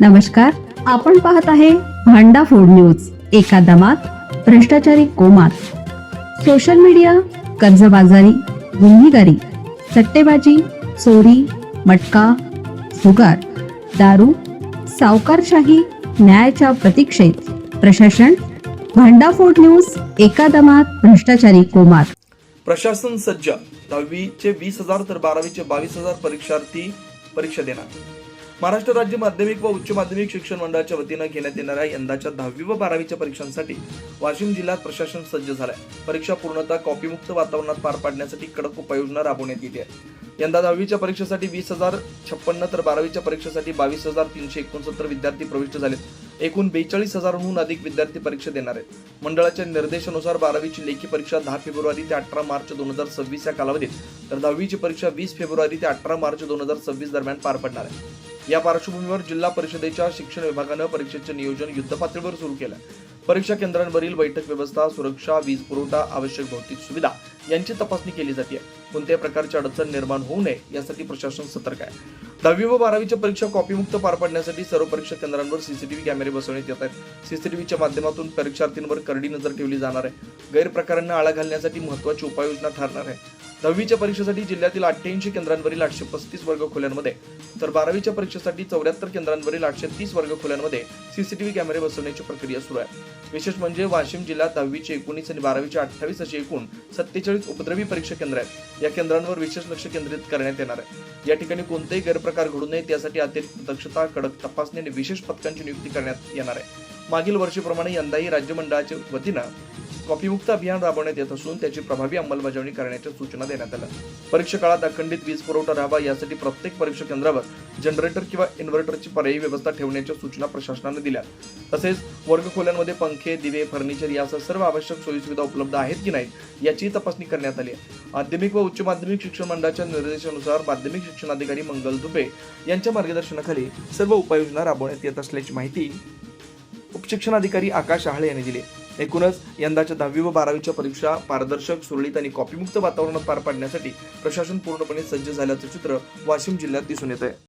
नमस्कार आपण पाहत आहे भांडा फोड न्यूज एका दमात भ्रष्टाचारी कोमात. सोशल मीडिया कर्जबाजारी गुन्हेगारी सट्टेबाजी चोरी मटका जुगार दारू सावकारशाही न्यायाच्या प्रतीक्षेत. प्रशासन भांडा फूड न्यूज एका दमात भ्रष्टाचारी कोमात. प्रशासन सज्ज दहावीचे वीस हजार तर बारावीचे बावीस हजार परीक्षार्थी परीक्षा देणार. महाराष्ट्र राज्य माध्यमिक व उच्च माध्यमिक शिक्षण मंडळाच्या वतीनं घेण्यात येणाऱ्या यंदाच्या दहावी व बारावीच्या परीक्षांसाठी वाशिम जिल्ह्यात प्रशासन सज्ज झालंय. परीक्षा पूर्णतः कॉपीमुक्त वातावरणात पार पाडण्यासाठी कडक उपाययोजना राबवण्यात येते. यंदा दहावीच्या परीक्षेसाठी वीस हजार छप्पन्न तर बारावीच्या परीक्षेसाठी बावीस हजार तीनशे एकोणसत्तर विद्यार्थी प्रविष्ट झालेत. एकूण बेचाळीस हजारहून अधिक विद्यार्थी परीक्षा देणार आहेत. मंडळाच्या निर्देशानुसार बारावीची लेखी परीक्षा दहा फेब्रुवारी ते अठरा मार्च दोन हजार सव्वीस या कालावधीत तर दहावीची परीक्षा वीस फेब्रुवारी ते अठरा मार्च दोन हजार सव्वीस दरम्यान पार पडणार आहे. या पार्श्वभूमीवर जिल्हा परिषदेच्या शिक्षण विभागानं परीक्षेचे नियोजन युद्धपातळीवर सुरू केलं. परीक्षा केंद्रांवरील बैठक व्यवस्था सुरक्षा वीज पुरवठा आवश्यक भौतिक सुविधा यांची तपासणी केली जाते कोणत्याही प्रकारची अडचण निर्माण होऊ नये यासाठी प्रशासन सतर्क आहे. दहावी व बारावीच्या परीक्षा कॉपीमुक्त पार पाडण्यासाठी सर्व परीक्षा केंद्रांवर सीसीटीव्ही कॅमेरे बसवण्यात येत आहेत. सीसीटीव्हीच्या माध्यमातून परीक्षार्थींवर करडी नजर ठेवली जाणार आहे. गैरप्रकारांना आळा घालण्यासाठी महत्वाची उपाययोजना ठरणार आहे. दहावीच्या परीक्षेसाठी जिल्ह्यातील अठ्ठ्याऐंशी केंद्रांवरील आठशे पस्तीस वर्ग खोल्यांमध्ये तर बारावीच्या परीक्षेसाठी चौऱ्याहत्तर केंद्रांवरील आठशे तीस वर्ग खोल्यांमध्ये सीसीटीव्ही कॅमेरे बसवण्याची प्रक्रिया सुरू आहे. विशेष म्हणजे वाशिम जिल्ह्यात दहावीचे एकोणीस आणि बारावीचे अठ्ठावीस अशी एकूण सत्तेचाळीस उपद्रवी परीक्षा केंद्र आहेत. या केंद्रांवर विशेष लक्ष केंद्रित करण्यात येणार आहे. या ठिकाणी कोणतेही गैरप्रकार घडू नये त्यासाठी अतिरिक्त दक्षता कडक तपासणी आणि विशेष पथकांची नियुक्ती करण्यात येणार आहे. मागील वर्षीप्रमाणे यंदाही राज्य मंडळाच्या वतीनं कॉपीमुक्त अभियान राबवण्यात येत असून त्याची प्रभावी अंमलबजावणी करण्याच्या सूचना देण्यात आल्या. परीक्षा काळात अखंडित वीज पुरवठा राहावा यासाठी प्रत्येक परीक्षा केंद्रावर जनरेटर किंवा इन्व्हर्टरची पर्यायी व्यवस्था ठेवण्याच्या सूचना प्रशासनाने दिल्या. तसेच वर्गखोल्यांमध्ये पंखे दिवे फर्निचर यासह सर्व आवश्यक सोयीसुविधा उपलब्ध आहेत की नाहीत याची तपासणी करण्यात आली माध्यमिक व उच्च माध्यमिक शिक्षण मंडळाच्या निर्देशानुसार माध्यमिक शिक्षणाधिकारी मंगल दुबे यांच्या मार्गदर्शनाखाली सर्व उपाययोजना राबवण्यात येत असल्याची माहिती उपशिक्षणाधिकारी आकाश आहळे यांनी दिली. एकूणच यंदाच्या दहावी व बारावीच्या परीक्षा पारदर्शक सुरळीत आणि कॉपीमुक्त वातावरणात पार पाडण्यासाठी प्रशासन पूर्णपणे सज्ज झाल्याचं चित्र वाशिम जिल्ह्यात दिसून येत आहे